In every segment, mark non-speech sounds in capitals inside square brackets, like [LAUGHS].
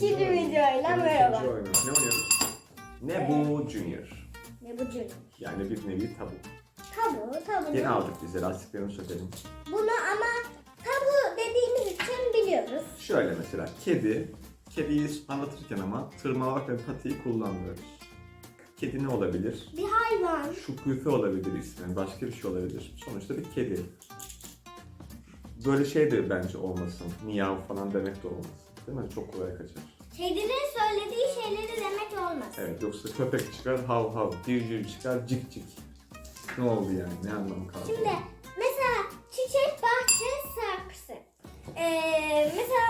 İkinci videoyla merhaba. Oyunu. Ne oynuyoruz? Ne bu Junior. Ne bu cümle? Yani bir nevi tabu. Tabu, tabu. Yeni aldık biz de lastiklerini sökelim. Bunu ama tabu dediğimiz için biliyoruz. Şöyle mesela kedi. Kediyi anlatırken ama tırmalamak ve patiyi kullanmıyoruz. Kedi ne olabilir? Bir hayvan. Şukufe olabilir ismi, başka bir şey olabilir. Sonuçta bir kedi. Böyle şey de bence olmasın. Miyav falan demek de olmasın. Değil mi? Çok kolay kaçar. Kedinin söylediği şeyleri demek olmaz. Evet yoksa köpek çıkar hav hav, civciv çıkar cik cik. Ne oldu yani? Ne anlamı kaldı? Şimdi mesela çiçek, bahçe, saksı. Ee, mesela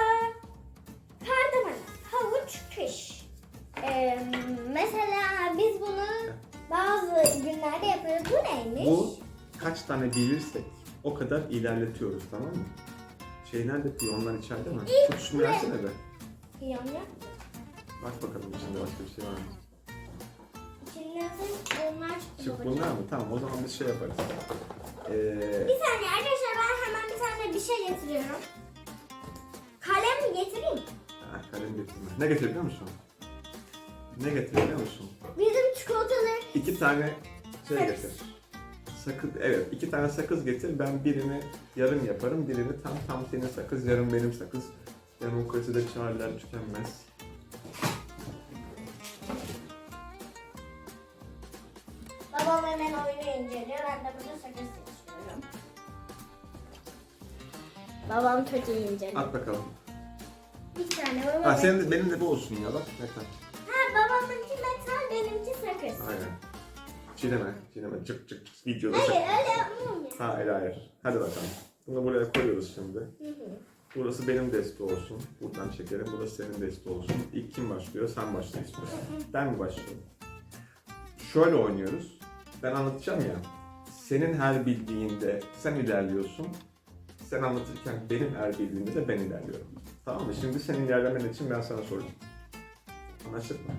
kardamala, havuç, kış. Ee, mesela biz bunu bazı günlerde yapıyoruz. Bu neymiş? Bu kaç tane bilirsek o kadar ilerletiyoruz tamam mı? Şey nerede piyonlar içeride mi? Buraya- versene be. Piyon ya. Bak bakalım içinde başka bir şey var mı? İçinden bunlar çıktı Çık bunlar mı? Tamam o zaman biz şey yaparız. Ee, Bir saniye arkadaşlar ben hemen bir tane bir şey getiriyorum. Kalem mi getireyim? ha, kalem getirme. Ne getiriyor biliyor musun? Ne getiriyor biliyor musun? Bizim çikolatalı İki tane şey getir. Sakız, evet iki tane sakız getir. Ben birini yarım yaparım, birini tam tam senin sakız, yarım benim sakız. Demokraside çağrılar tükenmez. Babam hemen oyunu inceliyor. Ben de burada sakız seçiyorum. Babam çocuğu inceliyor. At bakalım. Bir tane babam. Ha senin de, benim de bu olsun ya bak. Metal. Ha babamınki metal benimki sakız. Aynen. Çiğneme, çiğneme. Cık cık cık videoda. Hayır sak- öyle yapmam ya. Hayır hayır. Hadi bakalım. Bunu buraya koyuyoruz şimdi. Hı hı. Burası benim deste olsun. Buradan çekelim. Burası senin deste olsun. İlk kim başlıyor? Sen başla istiyorsun. Ben mi başlıyorum? Şöyle oynuyoruz. Ben anlatacağım ya. Senin her bildiğinde sen ilerliyorsun. Sen anlatırken benim her bildiğimde de ben ilerliyorum. Tamam mı? Şimdi senin ilerlemen için ben sana soracağım. Anlaştık mı?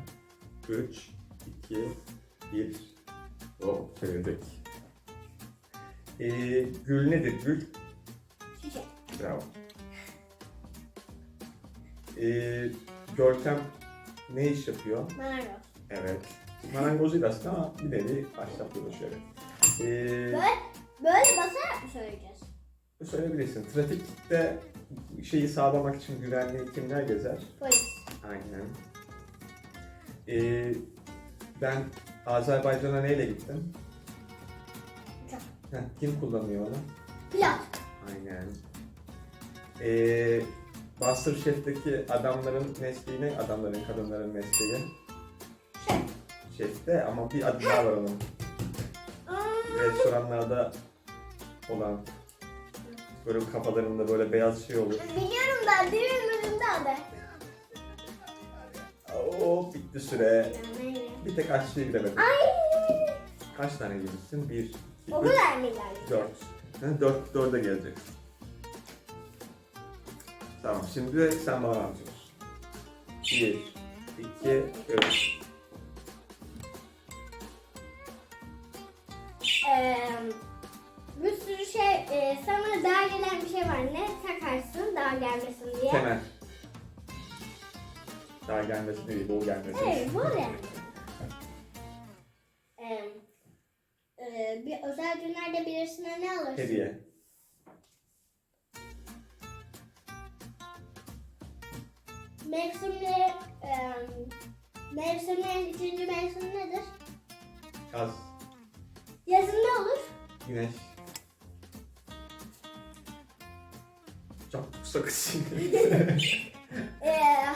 3, 2, 1. Hop çevirdik. Ee, gül nedir? Gül Çiçek. Bravo. Ee, Görkem ne iş yapıyor? Marangoz. Evet. Marangoz değil aslında ama bir nevi ahşapla uğraşıyor. Ee, Böyle, böyle basarak mı söyleyeceğiz? söyleyebilirsin. Trafikte şeyi sağlamak için güvenliği kimler gezer? Polis. Aynen. Ee, ben Azerbaycan'a neyle gittim? Uçak. Heh, kim kullanıyor onu? Pilot. Aynen. Ee, Masterchef'teki adamların mesleği ne? Adamların, kadınların mesleği. Şef. Şefte ama bir adı daha var onun. Restoranlarda olan böyle kafalarında böyle beyaz şey olur. biliyorum ben birinin önünde adı. Oo bitti süre. Bir tek açlığı bilemedim. Ay. Kaç tane yemişsin? Bir, iki, O üç, kadar mı ilerledi? dört. Ha, dört, dörde geleceksin. Tamam şimdi de sen bana anlatıyorsun. Bir, iki, üç. Ee, bir sürü şey, e, sana daha gelen bir şey var. Ne takarsın daha gelmesin diye. Kemer. Daha gelmesin değil, bol gelmesin. Evet, bu yani. Özel günlerde birisine ne alırsın? Hediye. Mevsimleri, e, mevsimlerin üçüncü mevsim nedir? Kaz, Yazın ne olur? güneş. Çok sakız. [LAUGHS] Ee,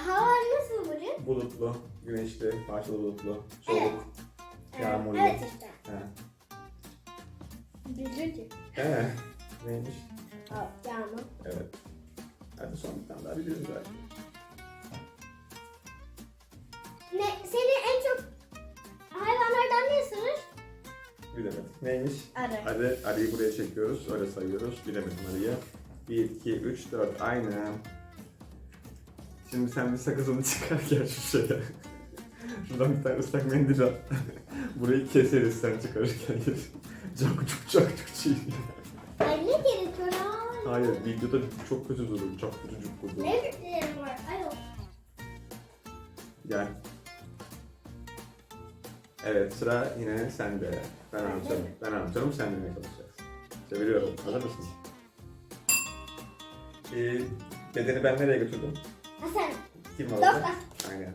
hava nasıl bugün? bulutlu, güneşli, parçalı bulutlu, Evet. soğuk. Ee, Yağmurlu. Evet işte. He. Bilirdik. He. Neymiş? Aa, Yağmur. Evet. Hadi son bir tane daha biliyoruz belki. Ne, seni en çok hayvanlardan ne ısırır? Bilemedik. Neymiş? Arı. Arı, arıyı buraya çekiyoruz. Öyle sayıyoruz. Bilemedim arıyı. 1, 2, 3, 4. Aynen. Şimdi sen bir sakızını çıkar gel şu şeye. Şuradan bir tane ıslak mendil al. [LAUGHS] Burayı keseriz sen çıkarırken gel. Cakçuk cakçuk çiğ. Ay ne gerekiyor ya? Hayır videoda çok kötü durur. Çok kötü durur. Ne bileyim var? Ay. Gel. Evet sıra yine sende. Ben anlatıyorum. Ben anlatıyorum sen dinlemeye çalışacaksın. Çeviriyorum. Hazır mısın? Ee, bedeni ben nereye götürdüm? Hasan. Kim var Doktor. Aynen.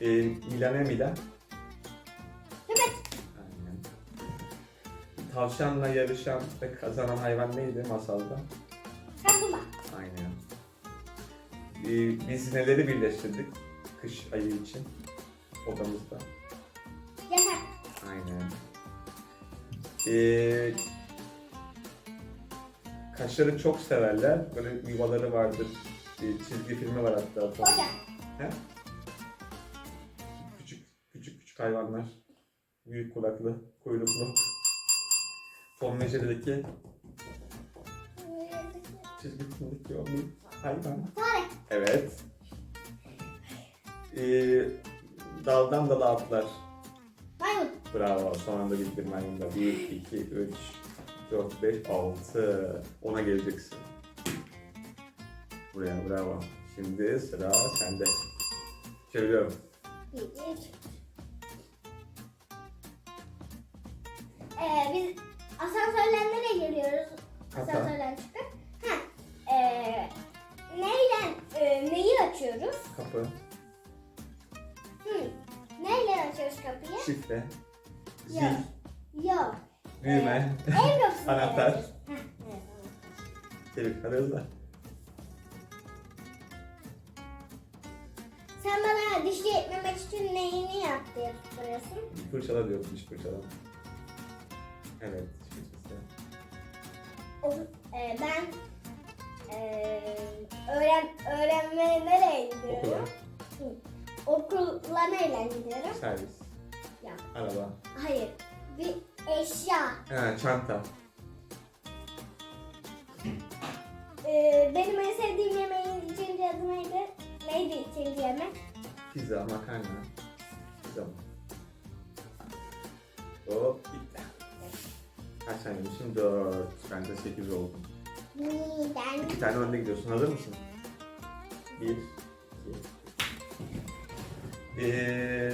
Ee, Milan ne Milan? Tavşanla yarışan ve kazanan hayvan neydi masalda? Kaplumbağa. Aynen. Ee, biz neleri birleştirdik kış ayı için odamızda? Yatak. Aynen. Ee, kaşları çok severler. Böyle yuvaları vardır. Ee, çizgi filmi var hatta. Ocak. He? Küçük küçük küçük hayvanlar. Büyük kulaklı, kuyruklu. Tom ve Jerry'deki çizgi filmdeki o bir hayvan. Evet. Ee, daldan dala atlar. Maymun. Bravo. Son anda bildin mayunda. 1, 2, 3, 4, 5, 6. Ona geleceksin. Buraya bravo. Şimdi sıra sende. Çeviriyorum. Bir, üç. Ee, biz geliyoruz? Asansörden çıkıp. Ha. Ee, neyle e, neyi açıyoruz? Kapı, Hı. Neyle açıyoruz kapıyı? şifre, zil, Yok. Yok. düğme, En [LAUGHS] kapısını Anahtar. açıyoruz. Heh, evet, anahtar. tebrikler hızlı. Sen bana dişli etmemek için neyini yap diye tutturuyorsun. Fırçala diyorum, diş fırçala. Evet, e, ben e, öğren öğrenmeye nereye Okula, gidiyorum? Okula neyle gidiyorum? servis, Ya. araba, Hayır. Bir eşya. ha, çanta, E, benim en sevdiğim yemeğin ikinci adı neydi? Neydi ikinci yemek? pizza, makarna, pizza. Hop, bitti. Kaç tane yemişim? 4. Ben de 8 oldum. Neden? İki tane önde gidiyorsun. Hazır mısın? Bir, iki. Ee,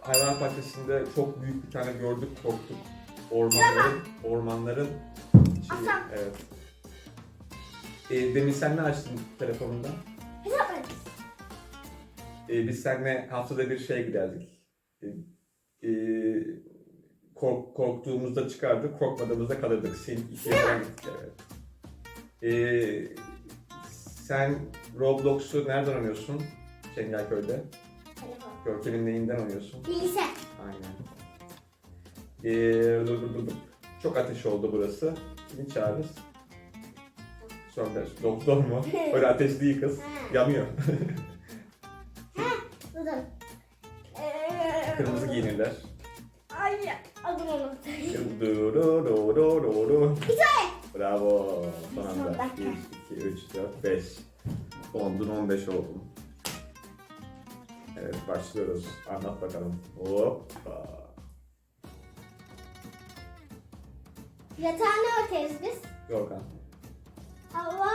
hayvan bahçesinde çok büyük bir tane gördük, korktuk. Ormanların, ormanların şeyi, Aslan. evet. Ee, demin sen ne açtın telefonunda? Hesap makinesi. Ee, biz seninle haftada bir şeye giderdik. Ee, e, kork, korktuğumuzda çıkardık, korkmadığımızda kalırdık. Sin ikiye gittik evet. Ee, sen Roblox'u nereden oynuyorsun? Çengelköy'de. Görkem'in neyinden oynuyorsun? Bilgisayar. Aynen. Ee, dur, dur, dur. Çok ateş oldu burası. Kimi çağırırız? Sonra doktor mu? [LAUGHS] Öyle ateş değil kız. Yanıyor. [LAUGHS] Ee, Kırmızı giyinirler. Ay. Durururururu. Güzel. Bravo. Son anda. dakika. 1, 2, 3, 4, 5. 10'dun 15 oldum. Evet başlıyoruz. Anlat bakalım. Hoppa. Yatağını örteriz biz. Yorgan. Hava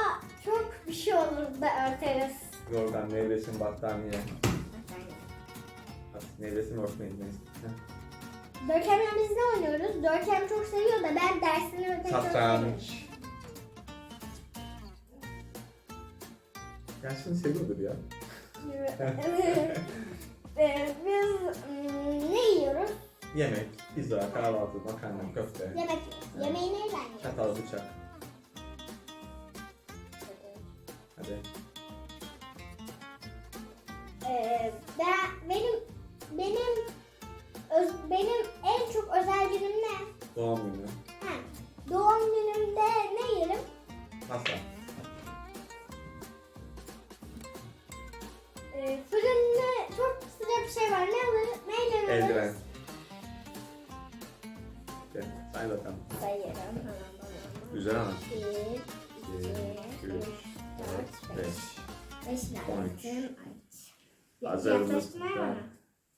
çok bir şey olur da örteriz. Yorgan, nevresim, battaniye. Artık nevresim örtmeyin neyse. Görkem'le biz ne oynuyoruz? Görkem çok seviyor da ben dersini pek çok sevmiyorum. Satranç. Dersini seviyordur ya. [LAUGHS] Ee, biz mm, ne yiyoruz? Yemek, pizza, kahvaltı, makarna, köfte, Yemek. Yemeği neyle yiyoruz? çatal, bıçak. Ee, fırında çok sıcak bir şey var. Ne alır? Neyle alırız? Eldiven. Gel, say bakalım. Sayıyorum. Güzel ama. 1, 2, 2, 3, 4, 5. 5 On üç. Hazır mısın? Yaklaştırmaya var mı?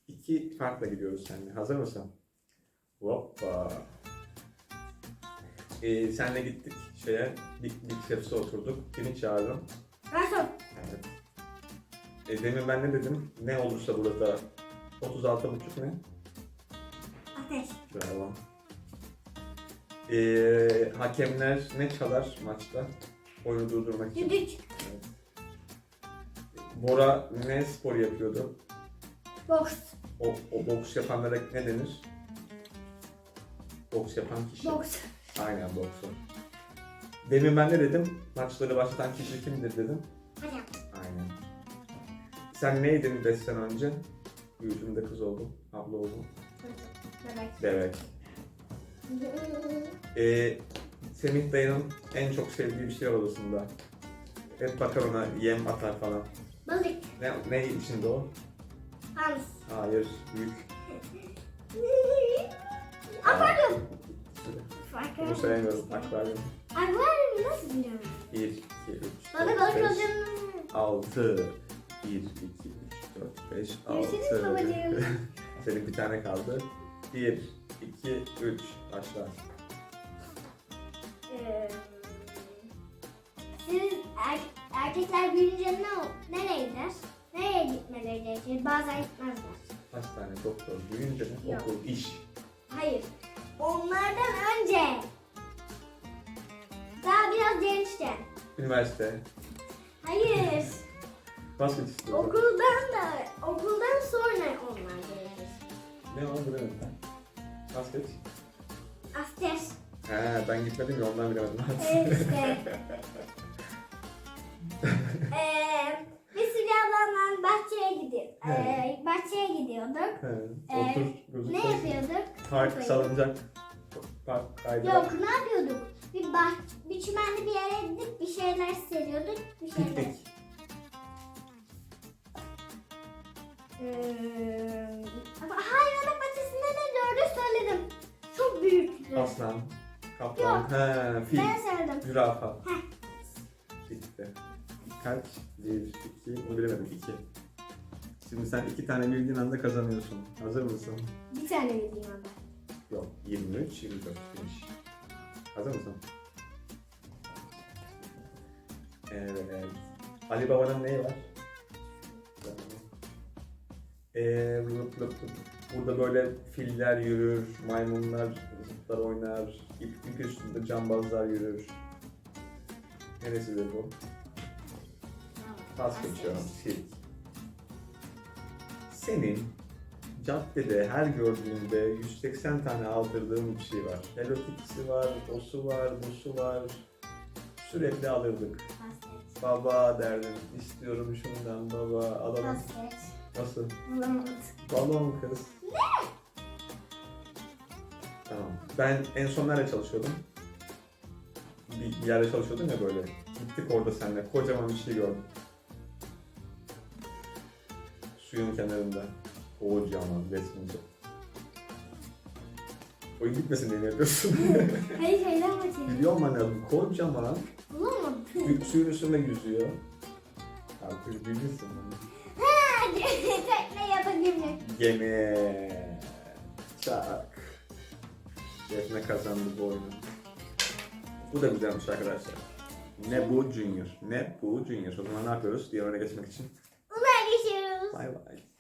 İki farkla gidiyoruz seninle. Hazır mısın? Hoppa. Ee, senle gittik şeye, bir, bir tepsi oturduk. Kimi çağırdım? Garson. Evet. E, demin ben ne dedim? Ne olursa burada 36 buçuk ne? Ateş. Bravo. E, hakemler ne çalar maçta? Oyunu durdurmak için. Düdük. Evet. Bora ne spor yapıyordu? Boks. O, o boks yapanlara ne denir? Boks yapan kişi. Boks. Aynen boksör. Demin ben ne dedim? Maçları başlatan kişi kimdir dedim. Sen neydin 5 sene önce? Büyüdüm de kız oldum, abla oldum. Bebek. Bebek. Ee, Semih dayının en çok sevdiği bir şey var odasında. Hep bakar ona yem atar falan. Balık. Ne, ne içinde o? Hans. Hayır, büyük. [LAUGHS] Akvaryum. Bunu sevmiyorum, akvaryum. Akvaryum nasıl biliyorum? 1, 2, 3, Bana 4, balık 5, olacağını. 6, 1, 2, 3, 4, 5, 6. Görüşürüz babacığım. Senin bir tane kaldı. 1, 2, 3. Başla. Ee, Siz er, erkekler büyüyünce ne, ol- nereye gider? Nereye gitmeleri gerekir? Bazen gitmezler. Hastane, doktor, büyüyünce mi? Yok. Okul, iş. Hayır. Onlardan önce. Daha biraz gençken. Üniversite. Hayır. Basket istiyorum. okuldan da okuldan sonra onlar gelir. Ne o bilemedim. Basket. Asker. He ben gitmedim ya ondan bilemedim. İşte. [LAUGHS] Ee, biz Hülya ablamla bahçeye gidiyor. Ee, bahçeye gidiyorduk. He, Ee, Otur, Ne yapıyorduk? Park, salıncak. Park, kaydırak. Yok ne yapıyorduk? Bir bah bir çimenli bir yere gidip bir şeyler seriyorduk. Bir şeyler. Piknik. Ee, hayvanat bahçesinde ne gördü söyledim. Çok büyüktü. Aslan. Kaplan. He, fil. Ben söyledim. Zürafa. Heh. Bitti. Kaç? Bir, iki, onu bilemedim. iki. Şimdi sen iki tane bildiğin anda kazanıyorsun. Hazır mısın? Bir tane bildiğim anda. Yok. 23, 24. Finish. Hazır mısın? Evet. Ali Baba'nın neyi var? Ee, lıp lıp lıp. Burada böyle filler yürür, maymunlar zıplar oynar, ip, ip üstünde cambazlar yürür. Neresidir bu? Pas geçiyorum. Sirk. Senin caddede her gördüğünde 180 tane aldırdığın bir şey var. Hello Kitty'si var, osu var, busu var. Sürekli alırdık. Baba derdim, istiyorum şundan baba, alalım. Basket. Nasıl? Bulamadık. Balon kız. Ne? Tamam. Ben en son nerede çalışıyordum? Bir, bir yerde çalışıyordum ya böyle. Gittik orada seninle. Kocaman bir şey gördüm. Suyun kenarında. Kocaman resmince. O gitmesin diye mi yapıyorsun? [LAUGHS] Hayır şeyden bakayım. Biliyorum ben lazım. Kocaman. Bulamadım. Su- Suyun üstünde yüzüyor. Abi kız gemi. Gemi. Çak. Defne kazandı bu oyunu. Bu da güzelmiş arkadaşlar. Ne bu Junior. Ne bu Junior. O zaman ne yapıyoruz? Diğer oyuna geçmek için. Ulan geçiyoruz. Bay bay.